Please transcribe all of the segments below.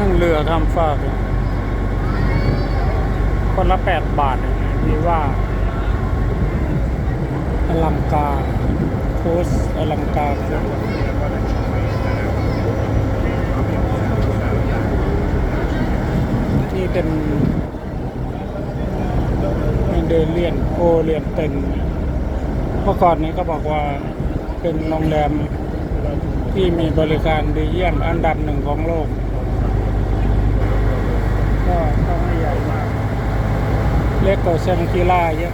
ข้ามฟากคนละแปดบาทนี่ว่าอลังการโพสอลังการนี่เป็นเดินเลียนโอเลียนเต็งเมื่อก่อนนี้ก็บอกว่าเป็นโรงแรมที่มีบริการดีเยี่ยมอันดับหนึ่งของโลกก็ไม่ใหญ่มาก เล็กกว่าเซนกีล่าเยอะ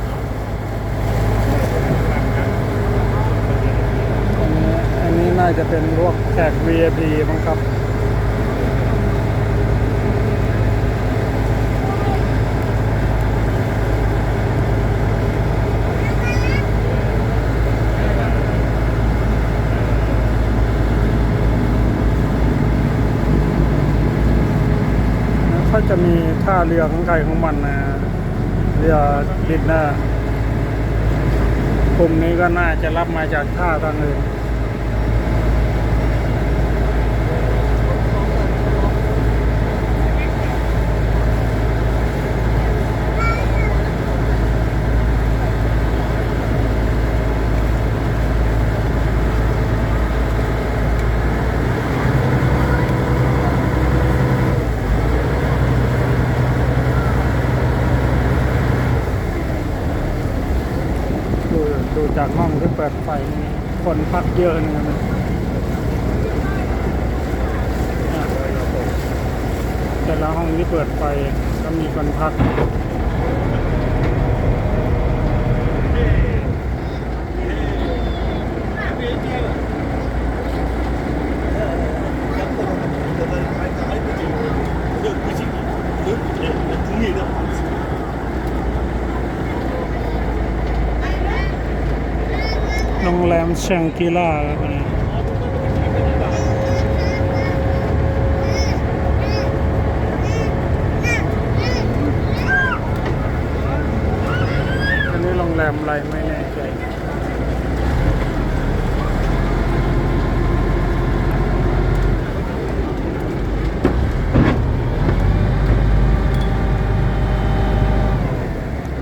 อันนี้อันนี้น่าจะเป็นพวกแขก VIP มั้งครับ็จะมีท่าเรือของใครของมันนะ เรือดินหน้า กลุ่มนี้ก็น่าจะรับมาจากท่าทางอื่นดูดู จากห้องที่เปิดไฟมีคนพักเยอะนะมันะแต่ละห้องที่เปิดไฟก็มีคนพัก โรงแรมแชงกิล่าครับนนี้อันนี้โรงแรมอะไรไม่แน่ใจ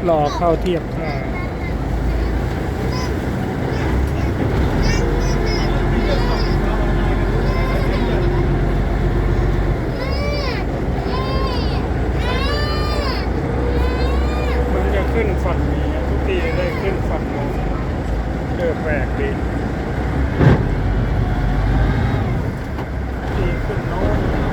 รอเข้าเทียบท่า มันจะขึ้นฝั่งนี้ทุกทีได้ขึ้นฝั่งโน้น เออแปลกดีทีขึ้นโน้น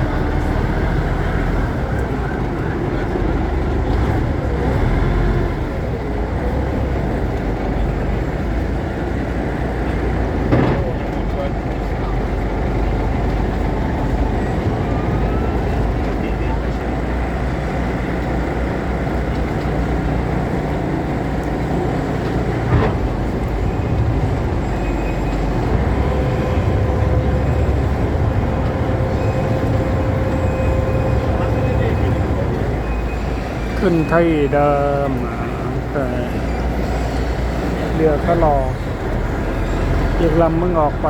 ขึ้ นที่เดิมเรือก็รออีกลำมึงออกไป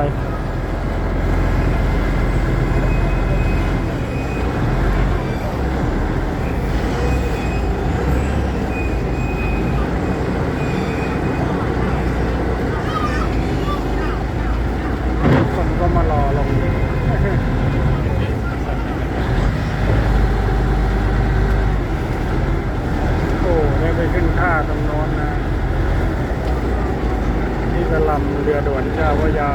คนก็มารอลง โอ้ได้ไป ขึ้นท่าตรงโน้นนะนี่กระลำเรือด่วนเจ้าพระยา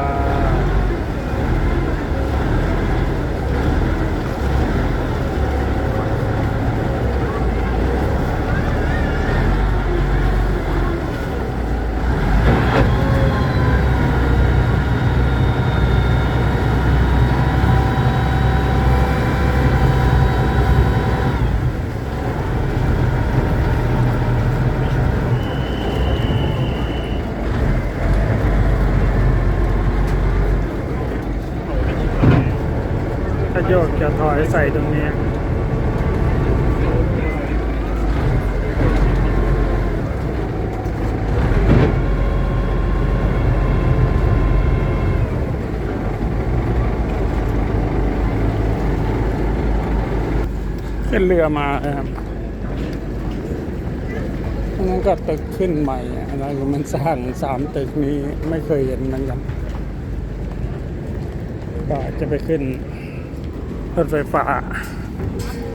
โยกจะถอยใส่ตรงนี้ขึ้นเรือมาครับอันนั้นก็ตึกขึ้นใหม่อะไรมันสร้างสามตึกนี้ไม่เคยเห็นเหมือนกันก็จะไปขึ้น รถไฟฟ้า